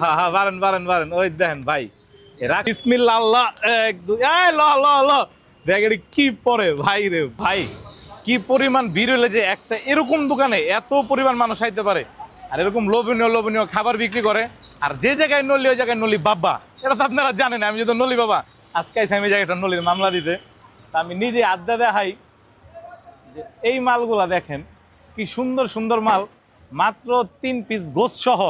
হ্যাঁ হ্যাঁ বারেন বারেন বারেন ওই দেখেন ভাই, রাখ। বিসমিল্লাহ আল্লাহ এক, দুই ল ল ল। এটা কি পরে? ভাই রে, ভাই, কি পরিমাণ ভিড় হলে যে একটা এরকম দোকানে এত পরিমাণ মানুষ আইতে পারে। আর এরকম লোভনীয় লোভনীয় খাবার বিক্রি করে। আর যে জায়গায় নলি, ওই জায়গায় নলি বাবা। এটা তো আপনারা জানেন, আমি যদি নলি বাবা, আজকে আমি জায়গাটা নলির মামলা দিতে। আমি নিজে আড্ডা দেখাই যে এই মালগুলা দেখেন, কি সুন্দর সুন্দর মাল। মাত্র তিন পিস গোস সহ।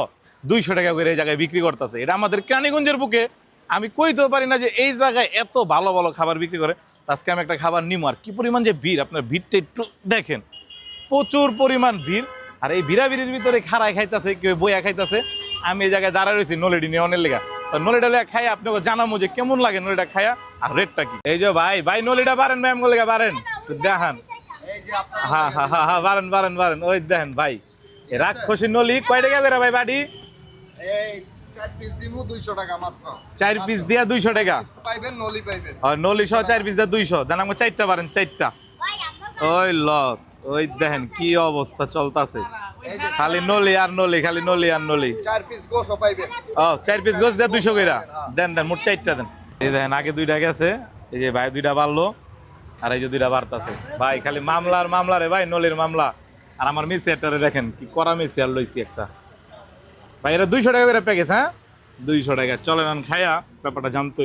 দুইশো টাকা করে এই জায়গায় বিক্রি করতেছে। এটা আমাদের কেরানীগঞ্জের বুকে। আমি কইতেও পারি না যে এই জায়গায় এত ভালো ভালো খাবার বিক্রি করে। আজকে আমি একটা খাবার নিমো। আর কি পরিমাণ যে ভিড়, আপনার ভিড়টা একটু দেখেন। প্রচুর পরিমাণ ভিড়। আর এই ভিড়াভিড়ির ভিতরে খাড়ায় খাইতেছে, কেউ বইয়া খাইতেছে। আমি এই জায়গায় দাঁড়ায় রয়েছি নলেডি নিয়ে অনেক লেগা। তো নলিটা লেগা খাই আপনাকে জানাব যে কেমন লাগে নলিটা খায়া আর রেটটা কি। এই যে ভাই ভাই নলিটা পারেন ম্যাম লেগা পারেন দেখান। হ্যাঁ হ্যাঁ হ্যাঁ হ্যাঁ বারেন বারেন বারেন ওই দেখেন ভাই। রাক্ষসী নলি কয় টাকা বেরা ভাই বাড়ি? এই চার পিস দিমু দুইশো টাকা মাত্র। চার পিস দিয়া দুইশো টাকা? পাইবেন নলি পাইবেন। আর নলি সহ চার পিস দিয়া দুইশো। দেন আমাকে চারটা পারেন চারটা। ওই লক ওই দেখেন কি অবস্থা চলতেছে। খালি নলি আর নলি খালি নলি আর নলি। চার পিস গোসও পাইবেন। ও চার পিস গোছ দেন দুইশো কইরা। দেন দেন মোট চারটা দেন। এই দেখেন আগে দুইটা গেছে। এই যে ভাই দুইটা বাড়লো আর এই যে দুইটা বাড়তাছে। ভাই খালি মামলার মামলা রে ভাই নলির মামলা। আর আমার মিসি একটারে দেখেন কি করা মিসি আর লইছি একটা। ভাই এটা দুইশো টাকা করে প্যাকেজ হ্যাঁ? দুইশো টাকা। চলেন খায়া ব্যাপারটা জানতে